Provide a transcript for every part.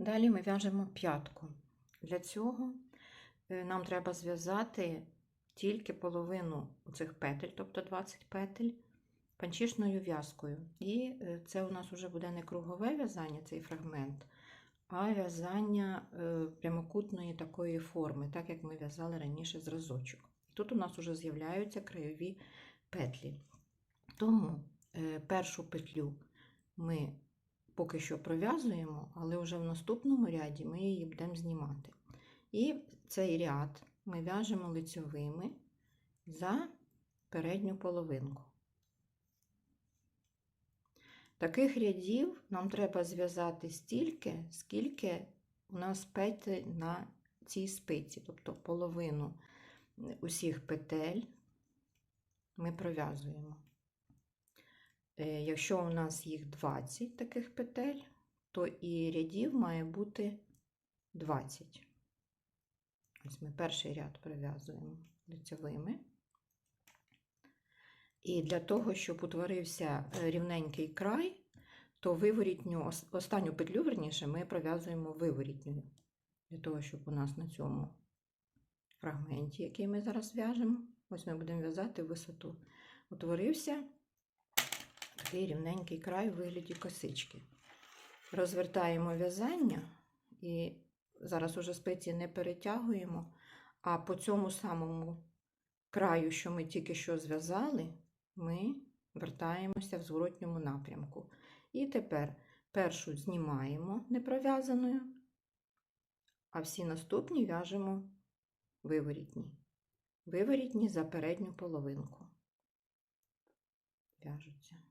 Далі ми в'яжемо п'ятку. Для цього е, нам треба зв'язати тільки половину цих петель, тобто 20 петель, панчішною в'язкою. І е, це у нас вже буде не кругове в'язання, цей фрагмент, а в'язання е, прямокутної такої форми, так як ми в'язали раніше зразочок. Тут у нас вже з'являються краєві петлі. Тому першу петлю ми поки що пров'язуємо, але вже в наступному ряді ми її будемо знімати. І цей ряд ми в'яжемо лицьовими за передню половинку. Таких рядів нам треба зв'язати стільки, скільки у нас петель на цій спиці, тобто половину усіх петель ми пров'язуємо. Е, Якщо у нас їх 20 таких петель, то і рядів має бути 20. Ось ми перший ряд пров'язуємо лицевими. І для того, щоб утворився е, рівненький край, то виворітню, останню петлю, верніше, ми пров'язуємо виворітньою. Для того, щоб у нас на цьому фрагменті, який ми зараз в'яжемо, ось ми будемо в'язати висоту. Утворився такий рівненький край у вигляді косички. Розвертаємо в'язання і зараз уже спиці не перетягуємо, а по цьому самому краю, що ми тільки що зв'язали, ми вертаємося в зворотньому напрямку. І тепер першу знімаємо непров'язаною, а всі наступні в'яжемо виворітні. Виворітні за передню половинку. В'яжуться.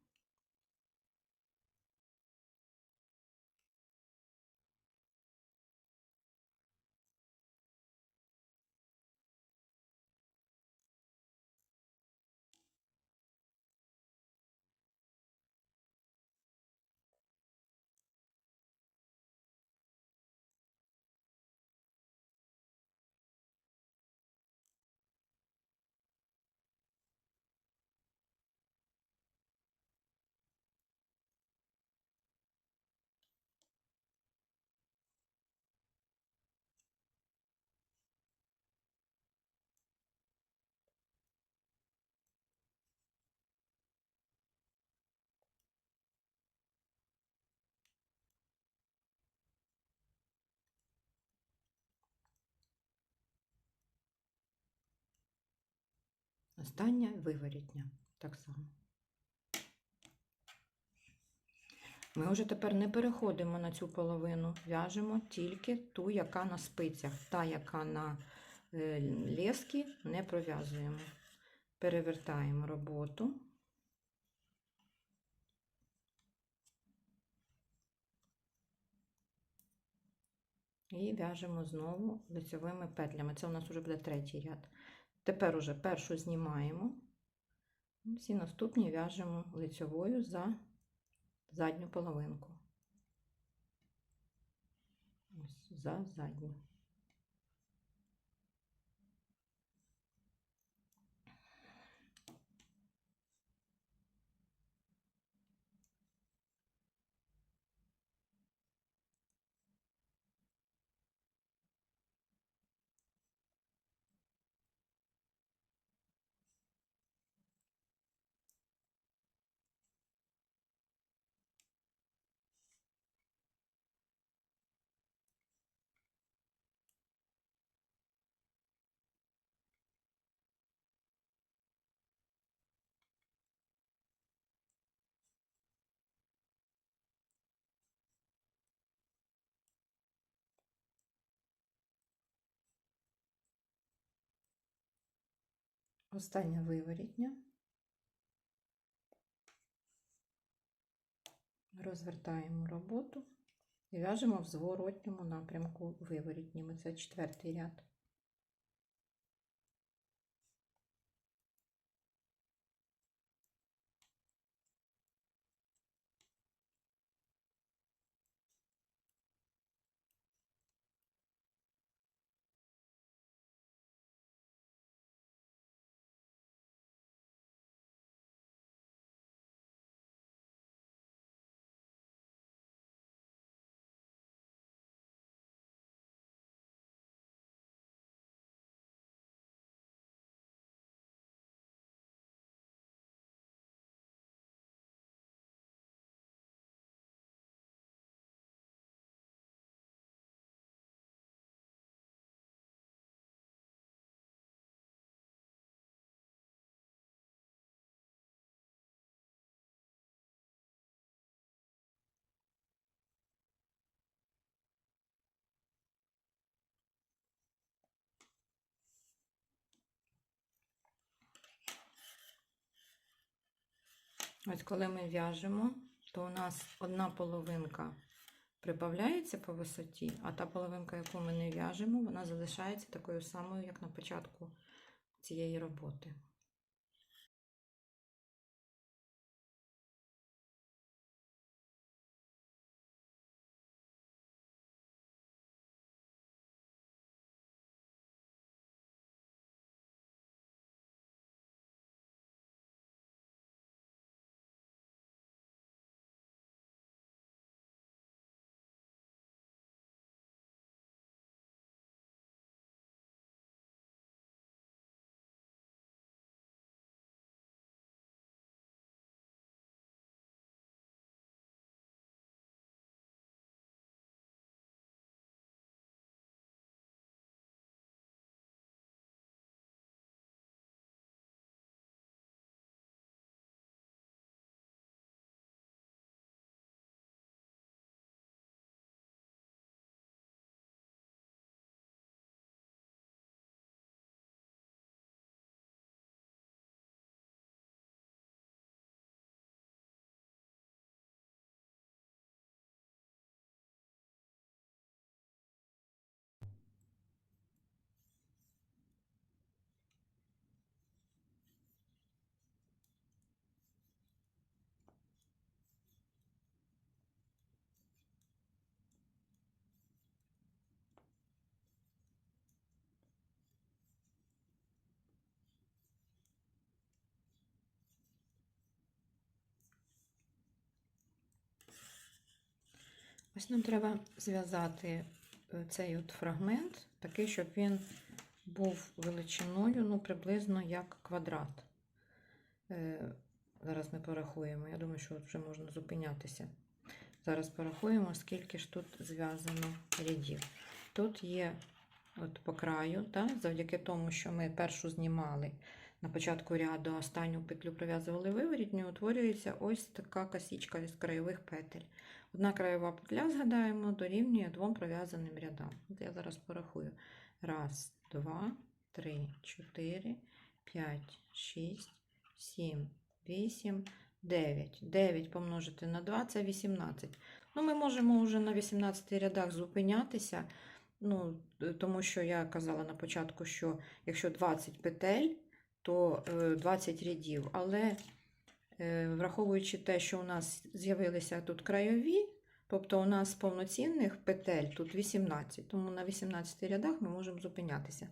Остання виворітня. Так само. Ми вже тепер не переходимо на цю половину, в'яжемо тільки ту, яка на спицях. Та, яка на е, лески, не пров'язуємо. Перевертаємо роботу. І в'яжемо знову лицьовими петлями. Це у нас вже буде третій ряд. Тепер уже першу знімаємо. Всі наступні в'яжемо лицьовою за задню половинку. Ось за задню. Остання виворітня. Розвертаємо роботу і в'яжемо в зворотньому напрямку виворітніми. Це четвертий ряд. Ось коли ми в'яжемо, то у нас одна половинка прибавляється по висоті, а та половинка, яку ми не в'яжемо, вона залишається такою самою, як на початку цієї роботи. Ось нам треба зв'язати е, цей от фрагмент, такий, щоб він був величиною, ну, приблизно як квадрат. Е, Зараз ми порахуємо. Я думаю, що вже можна зупинятися. Зараз порахуємо, скільки ж тут зв'язано рядів. Тут є от по краю, та, завдяки тому, що ми першу знімали на початку ряду, останню петлю пров'язували виворітню, утворюється ось така косічка з краєвих петель. Одна краєва петля, згадаємо, дорівнює двом пров'язаним рядам. От я зараз порахую. Раз, два, три, чотири, п'ять, шість, сім, вісім, дев'ять. Дев'ять помножити на 2 це 18. Ну, ми можемо вже на 18 рядах зупинятися. Ну, тому що я казала на початку, що якщо 20 петель, то е, 20 рядів. Але е, враховуючи те, що у нас з'явилися тут крайові, тобто у нас повноцінних петель тут 18, тому на 18 рядах ми можемо зупинятися.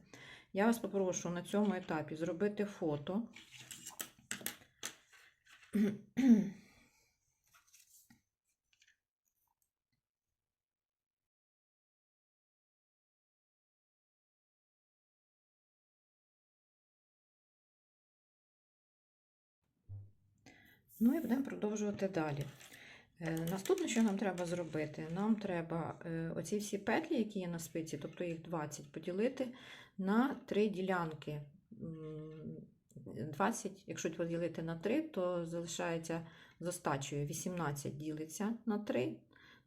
Я вас попрошу на цьому етапі зробити фото. Ну і будемо продовжувати далі. Е, Наступне, що нам треба зробити, нам треба е, оці всі петлі, які є на спиці, тобто їх 20, поділити на три ділянки. 20, якщо поділити на 3, то залишається з остачею 18 ділиться на 3,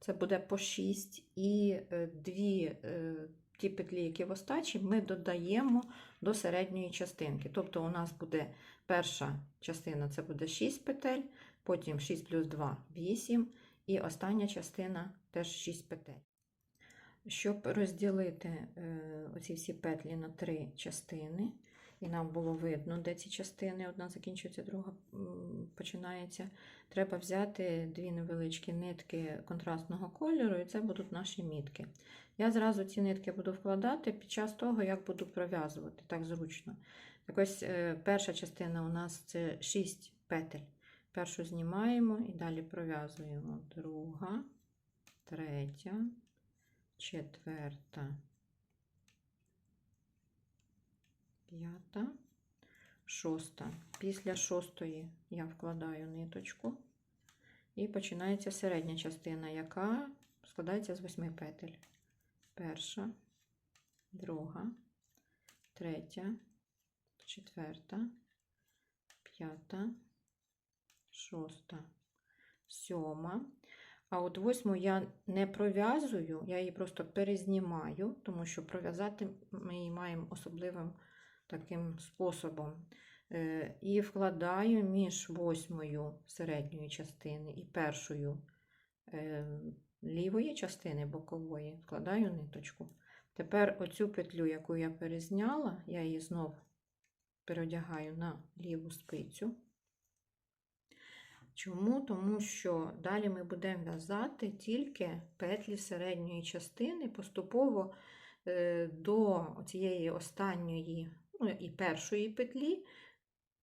це буде по 6, і е, дві е, ті петлі, які в остачі, ми додаємо до середньої частинки. Тобто у нас буде перша частина це буде 6 петель, потім 6 плюс 2 8, і остання частина теж 6 петель. Щоб розділити е, оці всі петлі на три частини, і нам було видно, де ці частини, одна закінчується, друга починається, треба взяти дві невеличкі нитки контрастного кольору, і це будуть наші мітки. Я зразу ці нитки буду вкладати під час того, як буду пров'язувати, так зручно. Так ось е, перша частина у нас це 6 петель. Першу знімаємо і далі пров'язуємо. Друга, третя, четверта, п'ята, шоста. Після шостої я вкладаю ниточку. І починається середня частина, яка складається з восьми петель. Перша, друга, третя, четверта, п'ята, шоста, сьома. А от восьму я не пров'язую, я її просто перезнімаю, тому що пров'язати ми її маємо особливим таким способом. Е, І вкладаю між восьмою середньої частини і першою е, лівої частини бокової, вкладаю ниточку. Тепер оцю петлю, яку я перезняла, я її знов переодягаю на ліву спицю. Чому? Тому що далі ми будемо в'язати тільки петлі середньої частини, поступово е, до цієї останньої ну, і першої петлі,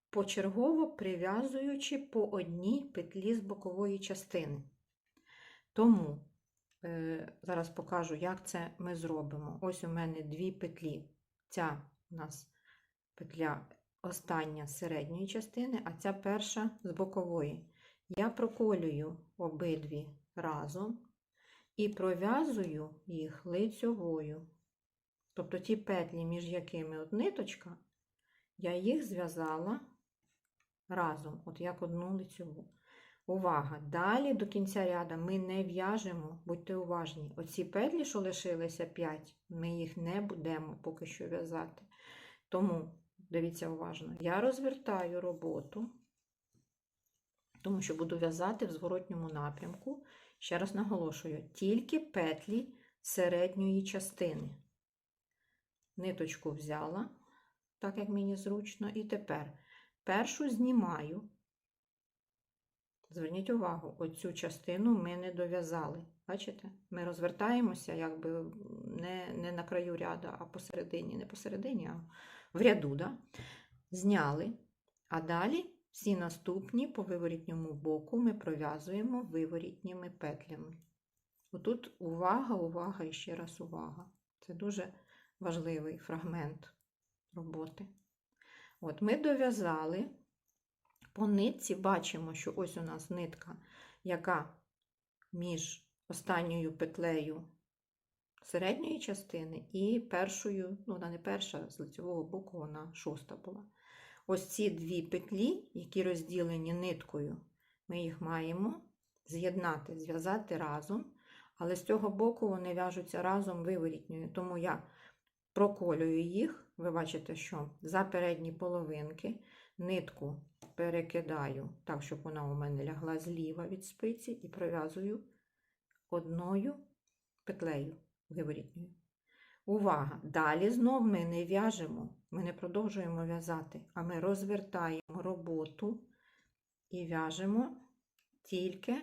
почергово прив'язуючи по одній петлі з бокової частини. Тому е, зараз покажу, як це ми зробимо. Ось у мене дві петлі. Ця у нас петля остання з середньої частини, а ця перша з бокової. Я проколюю обидві разом і пров'язую їх лицьовою. Тобто ті петлі, між якими от ниточка, я їх зв'язала разом, от як одну лицьову. Увага! Далі до кінця ряда ми не в'яжемо, будьте уважні. Оці петлі, що лишилися 5, ми їх не будемо поки що в'язати. Тому, дивіться уважно, я розвертаю роботу, тому що буду в'язати в зворотньому напрямку. Ще раз наголошую, тільки петлі середньої частини. Ниточку взяла, так як мені зручно, і тепер першу знімаю. Зверніть увагу, оцю частину ми не дов'язали. Бачите? Ми розвертаємося якби не не на краю ряду, а посередині, не посередині, а в ряду. Да? Зняли. А далі всі наступні по виворітньому боку ми пров'язуємо виворітніми петлями. Отут увага, увага і ще раз увага. Це дуже важливий фрагмент роботи. От Ми дов'язали. По нитці бачимо, що ось у нас нитка, яка між останньою петлею середньої частини і першою, ну, вона не перша, з лицевого боку, вона шоста була. Ось ці дві петлі, які розділені ниткою, ми їх маємо з'єднати, зв'язати разом, але з цього боку вони в'яжуться разом виворітньою. Тому я проколюю їх, ви бачите, що за передні половинки нитку перекидаю так, щоб вона у мене лягла зліва від спиці, і пров'язую одною петлею виворітньою. Увага! Далі знов ми не в'яжемо, ми не продовжуємо в'язати, а ми розвертаємо роботу і в'яжемо тільки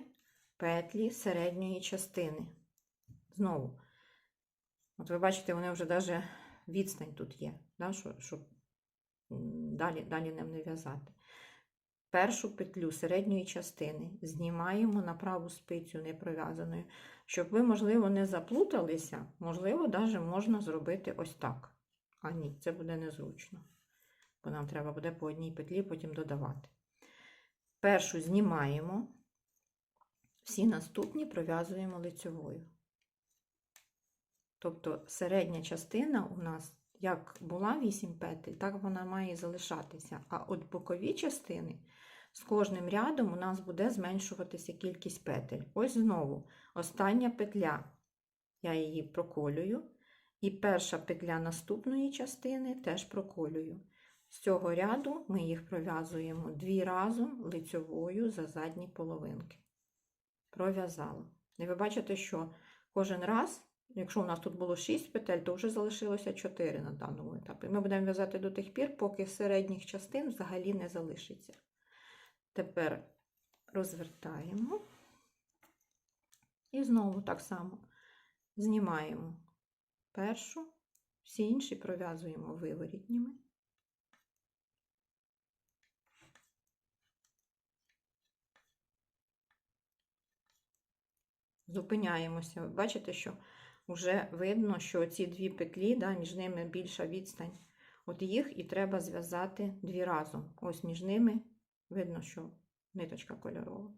петлі середньої частини. Знову, от ви бачите, вони вже навіть відстань тут є, да, щоб далі, далі не в'язати. Першу петлю середньої частини знімаємо на праву спицю непров'язаною. Щоб ви, можливо, не заплуталися, можливо, навіть можна зробити ось так. А ні, це буде незручно. Бо нам треба буде по одній петлі потім додавати. Першу знімаємо, всі наступні пров'язуємо лицьовою. Тобто середня частина у нас як була 8 петель, так вона має залишатися. А от бокові частини з кожним рядом у нас буде зменшуватися кількість петель. Ось знову остання петля, я її проколюю. І перша петля наступної частини теж проколюю. З цього ряду ми їх пров'язуємо дві разом лицьовою за задні половинки. Пров'язала. І ви бачите, що кожен раз Якщо у нас тут було 6 петель, то вже залишилося 4 на даному етапі. Ми будемо в'язати до тих пір, поки середніх частин взагалі не залишиться. Тепер розвертаємо і знову так само знімаємо першу, всі інші пров'язуємо виворітніми. Зупиняємося. Бачите, що вже видно, що ці дві петлі, да, між ними більша відстань. От їх і треба зв'язати дві разом. Ось між ними видно, що ниточка кольорова.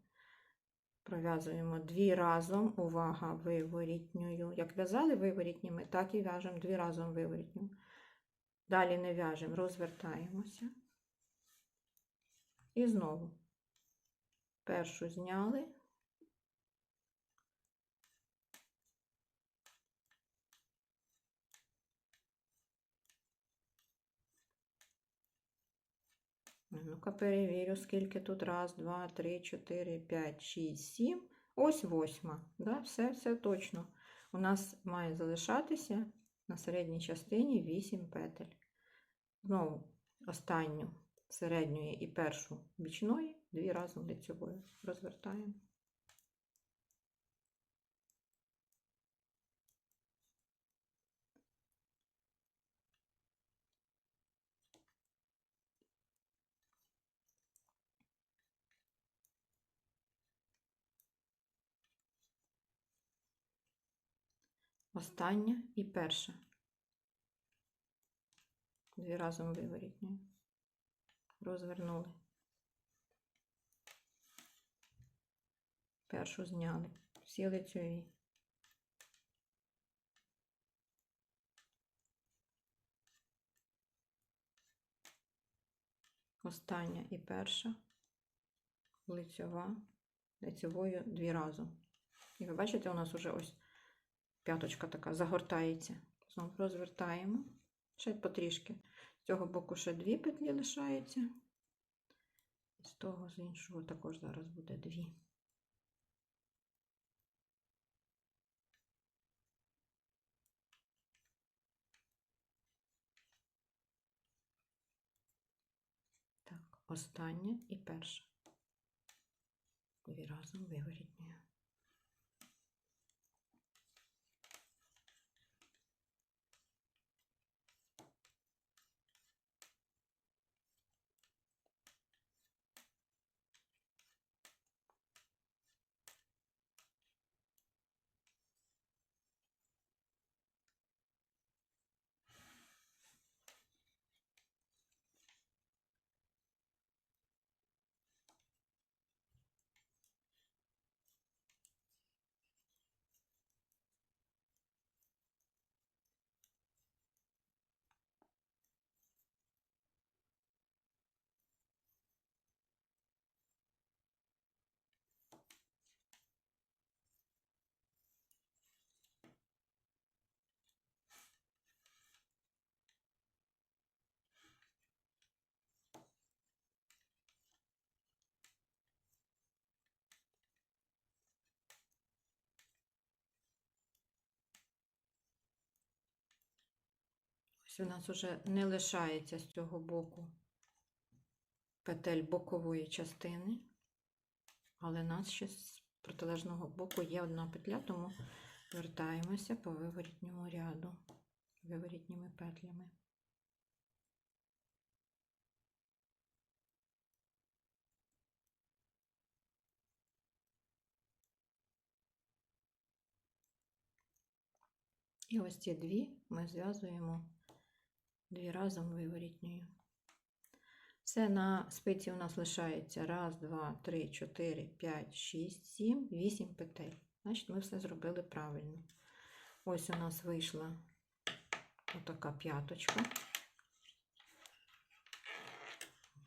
Пров'язуємо дві разом, увага, виворітньою. Як в'язали виворітніми, так і в'яжемо дві разом виворітню. Далі не в'яжемо, розвертаємося. І знову першу зняли, Ну-ка перевірю, скільки тут. Раз, два, три, чотири, п'ять, шість, сім. Ось восьма. Да? Все, все точно. У нас має залишатися на середній частині 8 петель. Знову останню середньої і першу бічної, дві разом лицьовою. Розвертаємо. Остання і перша. Дві разом виворітні. Розвернули. Першу зняли. Всі лицьові. Остання і перша. Лицьова. Лицьовою дві разом. І ви бачите, у нас уже ось п'яточка така загортається. Знову розвертаємо. Ще потрішки. З цього боку ще дві петлі лишаються. З того, з іншого також зараз буде дві. Так, остання і перша. Дві разом виворітнюю. Ось у нас вже не лишається з цього боку петель бокової частини, але у нас ще з протилежного боку є одна петля, тому вертаємося по виворітньому ряду, виворітніми петлями. І ось ці дві ми зв'язуємо дві разом виворітньою. Все на спиці у нас лишається раз, два, три, чотири, п'ять, шість, сім, вісім петель. Значить, ми все зробили правильно. Ось у нас вийшла отака п'яточка.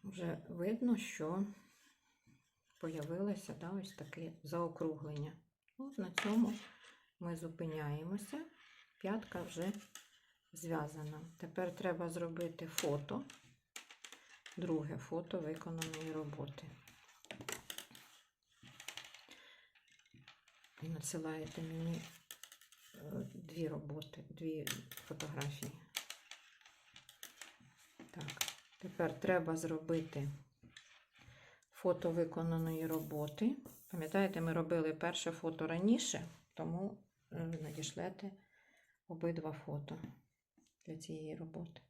Вже видно, що появилося да, ось таке заокруглення. От на цьому ми зупиняємося. П'ятка вже зв'язана. Тепер треба зробити фото, друге фото виконаної роботи. І надсилаєте мені е, дві роботи, дві фотографії. Так, тепер треба зробити фото виконаної роботи. Пам'ятаєте, ми робили перше фото раніше, тому е, надішлете обидва фото для цієї роботи.